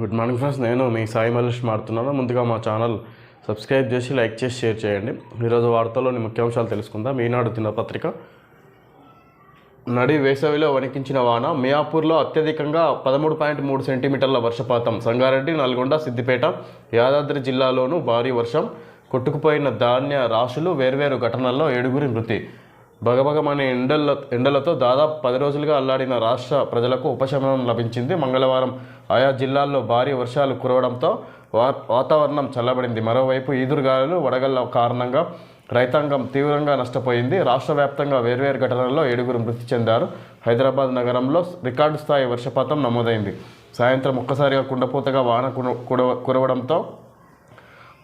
Good morning friends నేను మీ సాయి మల్లేష్ మాడుతున్నాను ముందుగా మా ఛానల్ సబ్స్క్రైబ్ చేసి లైక్ చేసి షేర్ చేయండి. ఈరోజు వార్తల్లోని ముఖ్యాంశాలు తెలుసుకుందాం. ఈనాడు దినపత్రిక. నడి వేసవిలో వణికించిన వాన మియాపూర్లో అత్యధికంగా పదమూడు పాయింట్ మూడు సెంటీమీటర్ల వర్షపాతం. సంగారెడ్డి నల్గొండ సిద్దిపేట యాదాద్రి జిల్లాలోనూ భారీ వర్షం. కొట్టుకుపోయిన ధాన్య రాశులు వేర్వేరు ఘటనల్లో ఏడుగురి మృతి. భగభగమనే ఎండల ఎండలతో దాదాపు పది రోజులుగా అల్లాడిన రాష్ట్ర ప్రజలకు ఉపశమనం లభించింది. మంగళవారం ఆయా జిల్లాల్లో భారీ వర్షాలు కురవడంతో వా వాతావరణం చల్లబడింది. మరోవైపు ఈదురుగాలులు వడగళ్ళ కారణంగా రైతాంగం తీవ్రంగా నష్టపోయింది. రాష్ట్ర వ్యాప్తంగా వేర్వేరు ఘటనల్లో ఏడుగురు మృతి చెందారు. హైదరాబాద్ నగరంలో రికార్డు స్థాయి వర్షపాతం నమోదైంది. సాయంత్రం ఒక్కసారిగా కుండపోతగా వాన కురవడంతో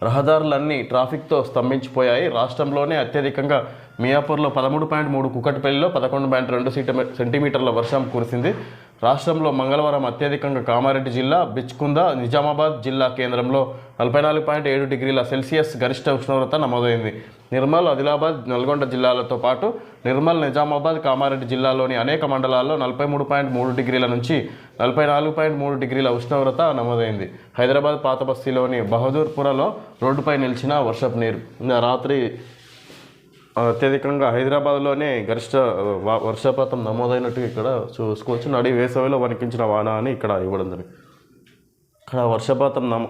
రహదారులన్నీ ట్రాఫిక్తో స్తంభించిపోయాయి. రాష్ట్రంలోనే అత్యధికంగా మియాపూర్లో పదమూడు పాయింట్ మూడు కుకట్పల్లిలో పదకొండు పాయింట్ రెండు సీట సెంటీమీటర్ల వర్షం కురిసింది. రాష్ట్రంలో మంగళవారం అత్యధికంగా కామారెడ్డి జిల్లా బిచ్కుంద నిజామాబాద్ జిల్లా కేంద్రంలో నలభై నాలుగు పాయింట్ ఏడు డిగ్రీల సెల్సియస్ గరిష్ట ఉష్ణోగ్రత నమోదైంది. నిర్మల్ ఆదిలాబాద్ నల్గొండ జిల్లాలతో పాటు నిర్మల్ నిజామాబాద్ కామారెడ్డి జిల్లాలోని అనేక మండలాల్లో నలభై మూడు పాయింట్ మూడు డిగ్రీల నుంచి నలభై నాలుగు పాయింట్ మూడు డిగ్రీల ఉష్ణోగ్రత నమోదైంది. హైదరాబాద్ పాతబస్తీలోని బహదూర్పురలో రోడ్డుపై నిలిచిన వర్షపు నీరు. రాత్రి అత్యధికంగా హైదరాబాద్లోనే గరిష్ట వర్షపాతం నమోదైనట్టు ఇక్కడ చూసుకోవచ్చు నడి వేసవిలో వణికించిన వాన అని ఇక్కడ ఇవ్వడం జరిగింది. ఇక్కడ వర్షపాతం నమ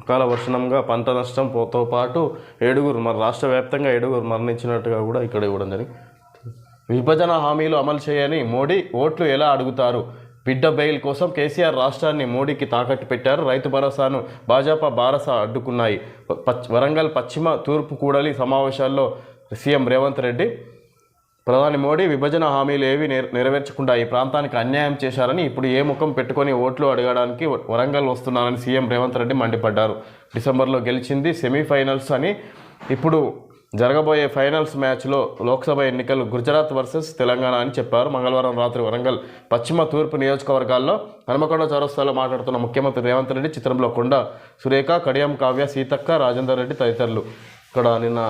అకాల వర్షణంగా పంట నష్టం పోతో పాటు ఏడుగురు మరి రాష్ట్ర వ్యాప్తంగా ఏడుగురు మరణించినట్టుగా కూడా ఇక్కడ ఇవ్వడం జరిగింది. విభజన హామీలు అమలు చేయని మోడీ ఓట్లు ఎలా అడుగుతారు? బిడ్డ బెయిల్ కోసం కేసీఆర్ రాష్ట్రాన్ని మోడీకి తాకట్టు పెట్టారు. రైతు భరోసాను భాజపా బారస అడ్డుకున్నాయి. పచ్ వరంగల్ పశ్చిమ తూర్పు కూడలి సమావేశాల్లో సీఎం రేవంత్ రెడ్డి ప్రధాని మోడీ విభజన హామీలు ఏవి నెరవేర్చకుండా ఈ ప్రాంతానికి అన్యాయం చేశారని ఇప్పుడు ఏ ముఖం పెట్టుకొని ఓట్లు అడగడానికి వరంగల్ వస్తున్నారని సీఎం రేవంత్ రెడ్డి మండిపడ్డారు. డిసెంబర్లో గెలిచింది సెమీఫైనల్స్ అని ఇప్పుడు జరగబోయే ఫైనల్స్ మ్యాచ్లో లోక్సభ ఎన్నికలు గుజరాత్ వర్సెస్ తెలంగాణ అని చెప్పారు. మంగళవారం రాత్రి వరంగల్ పశ్చిమ తూర్పు నియోజకవర్గాల్లో హనుమకొండ చౌరస్తాలో మాట్లాడుతున్న ముఖ్యమంత్రి రేవంత్ రెడ్డి చిత్రంలో కొండ సురేఖ కడియం కావ్య సీతక్క రాజేందర్ రెడ్డి తదితరులు. ఇక్కడ నిన్న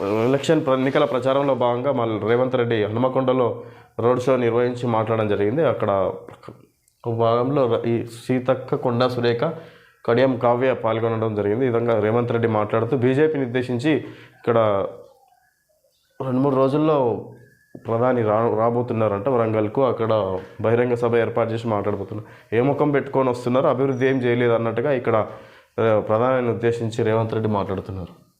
ఎలక్షన్ ప్ర- ఎన్నికల ప్రచారంలో భాగంగా మళ్ళీ రేవంత్ రెడ్డి హనుమకొండలో రోడ్ షో నిర్వహించి మాట్లాడడం జరిగింది. అక్కడ ఒక భాగంలో ఈ సీతక్క కొండ సురేఖ కడియం కావ్య పాల్గొనడం జరిగింది. ఈ విధంగా రేవంత్ రెడ్డి మాట్లాడుతూ బీజేపీని ఉద్దేశించి ఇక్కడ రెండు మూడు రోజుల్లో ప్రధాని రా రాబోతున్నారంట వరంగల్కు. అక్కడ బహిరంగ సభ ఏర్పాటు చేసి మాట్లాడబోతున్నారు. ఏ ముఖం పెట్టుకొని వస్తున్నారు? అభివృద్ధి ఏం చేయలేదు అన్నట్టుగా ఇక్కడ ప్రధానిని ఉద్దేశించి రేవంత్ రెడ్డి మాట్లాడుతున్నారు.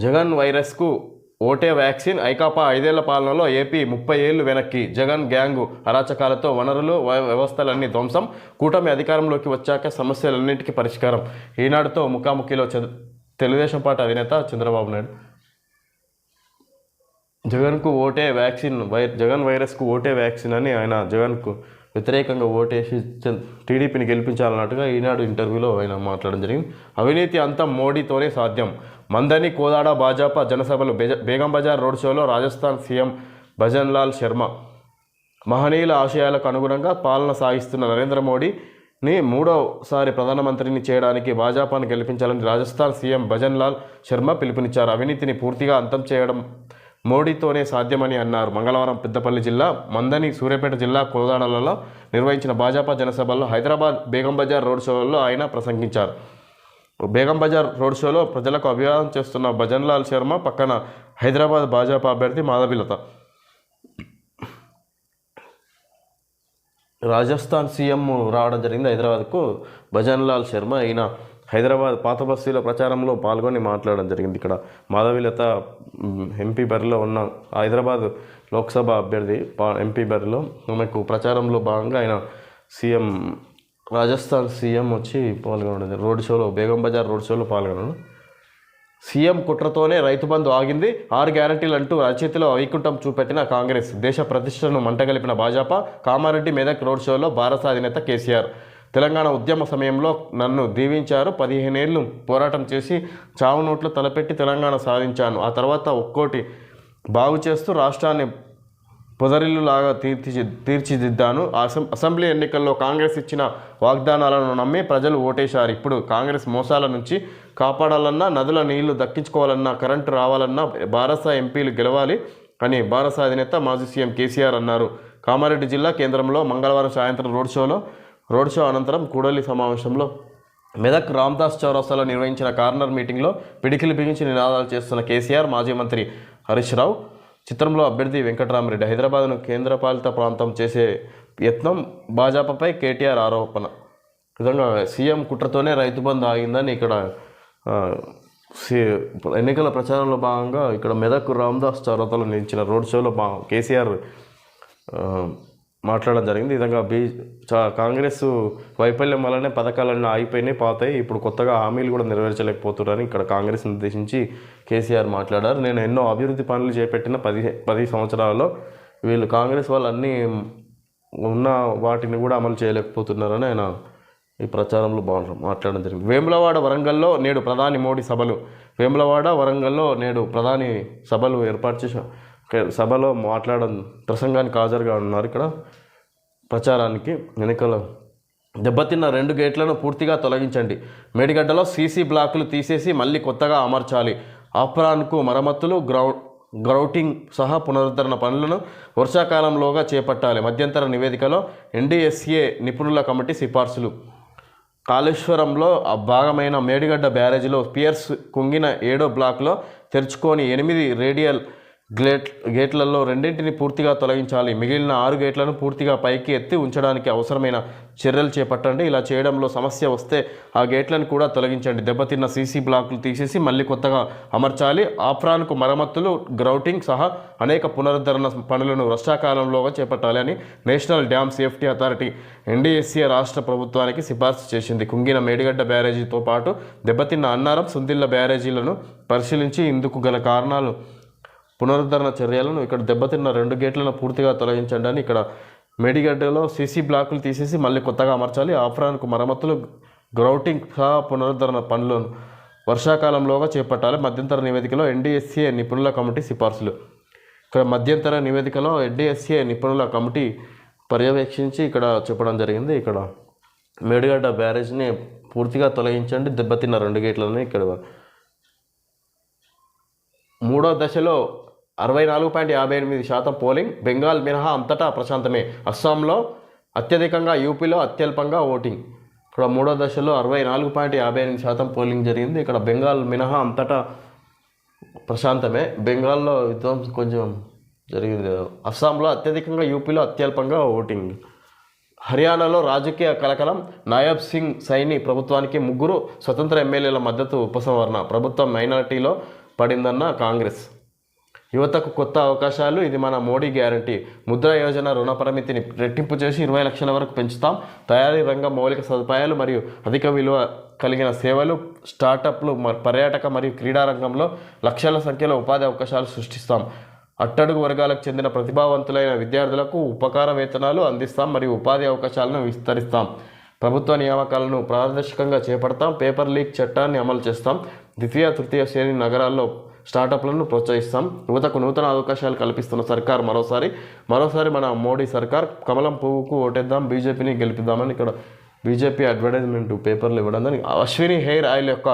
జగన్ వైరస్కు ఓటే వ్యాక్సిన్ ఐకాపా ఐదేళ్ళ పాలనలో ఏపీ ముప్పై ఏళ్ళు వెనక్కి. జగన్ గ్యాంగు అరాచకాలతో వనరులు వ్యవస్థలన్నీ ధ్వంసం. కూటమి అధికారంలోకి వచ్చాక సమస్యలన్నింటికీ పరిష్కారం. ఈనాడుతో ముఖాముఖిలో చ- తెలుగుదేశం పార్టీ అధినేత చంద్రబాబు నాయుడు. జగన్కు ఓటే వ్యాక్సిన్ వై జగన్ వైరస్కు ఓటే వ్యాక్సిన్ అని ఆయన జగన్కు వ్యతిరేకంగా ఓటేసి టీడీపీని గెలిపించాలన్నట్టుగా ఈనాడు ఇంటర్వ్యూలో ఆయన మాట్లాడడం జరిగింది. అవినీతి అంతం మోడీతోనే సాధ్యం. మందని కోదాడ భాజపా జనసభలు బేగం బజార్ రోడ్ షోలో రాజస్థాన్ సీఎం భజన్లాల్ శర్మ మహనీయుల ఆశయాలకు అనుగుణంగా పాలన సాగిస్తున్న నరేంద్ర మోడీని మూడోసారి ప్రధానమంత్రిని చేయడానికి భాజపాను గెలిపించాలని రాజస్థాన్ సీఎం భజన్లాల్ శర్మ పిలుపునిచ్చారు. అవినీతిని పూర్తిగా అంతం చేయడం మోడీతోనే సాధ్యమని అన్నారు. మంగళవారం పెద్దపల్లి జిల్లా మందని సూర్యాపేట జిల్లా కోదాడలలో నిర్వహించిన భాజపా జనసభల్లో హైదరాబాద్ బేగం బజార్ రోడ్ షోలో ఆయన ప్రసంగించారు. బేగం బజార్ రోడ్ షోలో ప్రజలకు అభివాదం చేస్తున్న భజన్లాల్ శర్మ పక్కన హైదరాబాద్ భాజపా అభ్యర్థి మాధవిలత. రాజస్థాన్ సీఎం రావడం జరిగింది. హైదరాబాద్కు భజన్లాల్ శర్మ ఈయన హైదరాబాద్ పాత బస్తీలో ప్రచారంలో పాల్గొని మాట్లాడడం జరిగింది. ఇక్కడ మాధవిలత ఎంపీ బరిలో ఉన్న హైదరాబాద్ లోక్సభ అభ్యర్థి ఎంపీ బరిలో ఆమెకు ప్రచారంలో భాగంగా ఆయన సీఎం రాజస్థాన్ సీఎం వచ్చి పాల్గొనడం రోడ్ షోలో బేగం బజార్ రోడ్ షోలో పాల్గొనడం. సీఎం కుట్రతోనే రైతు బంధు ఆగింది. ఆరు గ్యారంటీలు అంటూ రచయితలో వైకుంఠం చూపెట్టిన కాంగ్రెస్ దేశ ప్రతిష్టను మంటగలిపిన భాజపా కామారెడ్డి మెదక్ రోడ్ షోలో భారత అధినేత కేసీఆర్. తెలంగాణ ఉద్యమ సమయంలో నన్ను దీవించారు. పదిహేనేళ్ళు పోరాటం చేసి చావు నోట్లు తలపెట్టి తెలంగాణ సాధించాను. ఆ తర్వాత ఒక్కోటి బాగు చేస్తూ రాష్ట్రాన్ని పొదరిల్లులాగా తీర్చి తీర్చిదిద్దాను. అసెం అసెంబ్లీ ఎన్నికల్లో కాంగ్రెస్ ఇచ్చిన వాగ్దానాలను నమ్మి ప్రజలు ఓటేశారు. ఇప్పుడు కాంగ్రెస్ మోసాల నుంచి కాపాడాలన్నా నదుల నీళ్ళు దక్కించుకోవాలన్నా కరెంటు రావాలన్నా భారత ఎంపీలు గెలవాలి అని భారత అధినేత మాజీ సీఎం కేసీఆర్ అన్నారు. కామారెడ్డి జిల్లా కేంద్రంలో మంగళవారం సాయంత్రం రోడ్ షోలో రోడ్ షో అనంతరం కూడలి సమావేశంలో మెదక్ రామ్దాస్ చౌరస్తాలో నిర్వహించిన కార్నర్ మీటింగ్లో పిడికిలి బిగించి నినాదాలు చేస్తున్న కేసీఆర్ మాజీ మంత్రి హరీష్ రావు చిత్రంలో అభ్యర్థి వెంకటరామరెడ్డి. హైదరాబాద్ను కేంద్రపాలిత ప్రాంతం చేసే యత్నం భాజపాపై కేటీఆర్ ఆరోపణ. విధంగా సీఎం కుట్రతోనే రైతు బంధు ఆగిందని ఇక్కడ సి- ఎన్నికల ప్రచారంలో భాగంగా ఇక్కడ మెదక్ రామ్దాస్ చౌరతాలో నిలిచిన రోడ్ షోలో కేసీఆర్ మాట్లాడడం జరిగింది. ఈ విధంగా బీ చా- కాంగ్రెస్ వైఫల్యం వల్లనే పథకాలన్నీ ఆగిపోయినాయి పాతాయి. ఇప్పుడు కొత్తగా హామీలు కూడా నెరవేర్చలేకపోతున్నారని ఇక్కడ కాంగ్రెస్ ఉద్దేశించి కేసీఆర్ మాట్లాడారు. నేను ఎన్నో అభివృద్ధి పనులు చేపట్టిన పది పది సంవత్సరాల్లో వీళ్ళు కాంగ్రెస్ వాళ్ళు అన్నీ ఉన్న వాటిని కూడా అమలు చేయలేకపోతున్నారని ఆయన ఈ ప్రచారంలో బాగా మాట్లాడడం జరిగింది. వేములవాడ వరంగల్లో నేడు ప్రధాని మోడీ సభలు. వేములవాడ వరంగల్లో నేడు ప్రధాని సభలు ఏర్పాటు చేశారు. సభలో మాట్లాడడం ప్రసంగానికి హాజరుగా ఉన్నారు ఇక్కడ. ప్రచారానికి ఎన్నికల దెబ్బతిన్న రెండు గేట్లను పూర్తిగా తొలగించండి. మేడిగడ్డలో సీసీ బ్లాకులు తీసేసి మళ్ళీ కొత్తగా అమర్చాలి. ఆప్రాన్కు మరమ్మతులు గ్రౌ గ్రౌటింగ్ సహా పునరుద్ధరణ పనులను వర్షాకాలంలోగా చేపట్టాలి. మధ్యంతర నివేదికలో ఎన్డీఎస్ఏ నిపుణుల కమిటీ సిఫార్సులు. కాళేశ్వరంలో ఆ భాగమైన మేడిగడ్డ బ్యారేజీలో పియర్స్ కుంగిన ఏడో బ్లాక్లో తెరుచుకొని ఎనిమిది రేడియల్ గ్లేట్ గేట్లలో రెండింటిని పూర్తిగా తొలగించాలి. మిగిలిన ఆరు గేట్లను పూర్తిగా పైకి ఎత్తి ఉంచడానికి అవసరమైన చర్యలు చేపట్టండి. ఇలా చేయడంలో సమస్య వస్తే ఆ గేట్లను కూడా తొలగించండి. దెబ్బతిన్న సీసీ బ్లాక్లు తీసేసి మళ్ళీ కొత్తగా అమర్చాలి. ఆఫ్రాన్కు మరమ్మతులు గ్రౌటింగ్ సహా అనేక పునరుద్ధరణ పనులను వర్షాకాలంలోగా చేపట్టాలి అని national dam safety authority NDSC రాష్ట్ర ప్రభుత్వానికి సిఫార్సు చేసింది. కుంగిన మేడిగడ్డ బ్యారేజీతో పాటు దెబ్బతిన్న అన్నారం సుందిల్ల బ్యారేజీలను పరిశీలించి ఇందుకు గల కారణాలు పునరుద్ధరణ చర్యలను ఇక్కడ దెబ్బతిన్న రెండు గేట్లను పూర్తిగా తొలగించండి అని ఇక్కడ మేడిగడ్డలో సీసీ బ్లాకులు తీసేసి మళ్ళీ కొత్తగా అమర్చాలి. ఆఫ్రాన్కు మరమ్మతులు గ్రౌటింగ్ సహా పునరుద్ధరణ పనులను వర్షాకాలంలోగా చేపట్టాలి. మధ్యంతర నివేదికలో ఎన్డీఎస్సీఏ నిపుణుల కమిటీ సిఫార్సులు. ఇక్కడ మధ్యంతర నివేదికలో ఎన్డీఎస్సీఏ నిపుణుల కమిటీ పర్యవేక్షించి ఇక్కడ చెప్పడం జరిగింది. ఇక్కడ మేడిగడ్డ బ్యారేజ్ని పూర్తిగా తొలగించండి. దెబ్బతిన్న రెండు గేట్లని ఇక్కడ. మూడో దశలో అరవై నాలుగు పాయింట్ యాభై ఎనిమిది శాతం పోలింగ్. బెంగాల్ మినహా అంతటా ప్రశాంతమే. అస్సాంలో అత్యధికంగా యూపీలో అత్యల్పంగా ఓటింగ్. ఇక్కడ మూడో దశలో అరవై నాలుగు పాయింట్ యాభై ఎనిమిది శాతం పోలింగ్ జరిగింది. ఇక్కడ బెంగాల్ మినహా అంతటా ప్రశాంతమే. బెంగాల్లో విధ్వంసం కొంచెం జరిగింది అస్సాంలో అత్యధికంగా యూపీలో అత్యల్పంగా ఓటింగ్. హర్యానాలో రాజకీయ కలకలం. నాయబ్ సింగ్ సైని ప్రభుత్వానికి ముగ్గురు స్వతంత్ర ఎమ్మెల్యేల మద్దతు ఉపసంహరణ. ప్రభుత్వం మైనారిటీలో పడిందన్న కాంగ్రెస్. యువతకు కొత్త అవకాశాలు. ఇది మన మోడీ గ్యారంటీ. ముద్రా యోజన రుణ పరిమితిని రెట్టింపు చేసి ఇరవై లక్షల వరకు పెంచుతాం. తయారీ రంగం మౌలిక సదుపాయాలు మరియు అధిక విలువ కలిగిన సేవలు స్టార్టప్లు మ- పర్యాటక మరియు క్రీడా రంగంలో లక్షల సంఖ్యలో ఉపాధి అవకాశాలు సృష్టిస్తాం. అట్టడుగు వర్గాలకు చెందిన ప్రతిభావంతులైన విద్యార్థులకు ఉపకార వేతనాలు అందిస్తాం మరియు ఉపాధి అవకాశాలను విస్తరిస్తాం. ప్రభుత్వ నియామకాలను పారదర్శకంగా చేపడతాం. పేపర్ లీక్ చట్టాన్ని అమలు చేస్తాం. ద్వితీయ తృతీయ శ్రేణి నగరాల్లో స్టార్టప్లను ప్రోత్సహిస్తాం. యువతకు నూతన అవకాశాలు కల్పిస్తున్న సర్కార్ మరోసారి మరోసారి మన మోడీ సర్కార్ కమలం పువ్వుకు ఓటేద్దాం బీజేపీని గెలిపిద్దామని ఇక్కడ బీజేపీ అడ్వర్టైజ్మెంట్ పేపర్లు ఇవ్వడం దానికి అశ్విని హెయిర్ ఆయిల్ యొక్క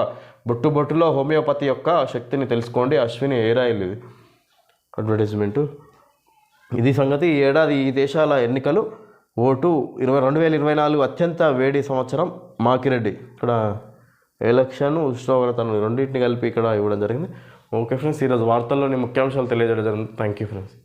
బొట్టు బొట్టులో హోమియోపతి యొక్క శక్తిని తెలుసుకోండి. అశ్విని హెయిర్ ఆయిల్ ఇది అడ్వర్టైజ్మెంటు. ఇది సంగతి. ఈ ఏడాది ఈ దేశాల ఎన్నికలు. ఓటు ఇరవై రెండు వేల ఇరవై నాలుగు అత్యంత వేడి సంవత్సరం. మాకిరెడ్డి ఇక్కడ ఎలక్షన్ ఉష్ణోగ్రతను రెండింటిని కలిపి ఇక్కడ ఇవ్వడం జరిగింది. ఓకే ఫ్రెండ్స్ ఈరోజు వార్తల్లోని ముఖ్యాంశాలు తెలియజేయడం జరిగింది. Thank you friends.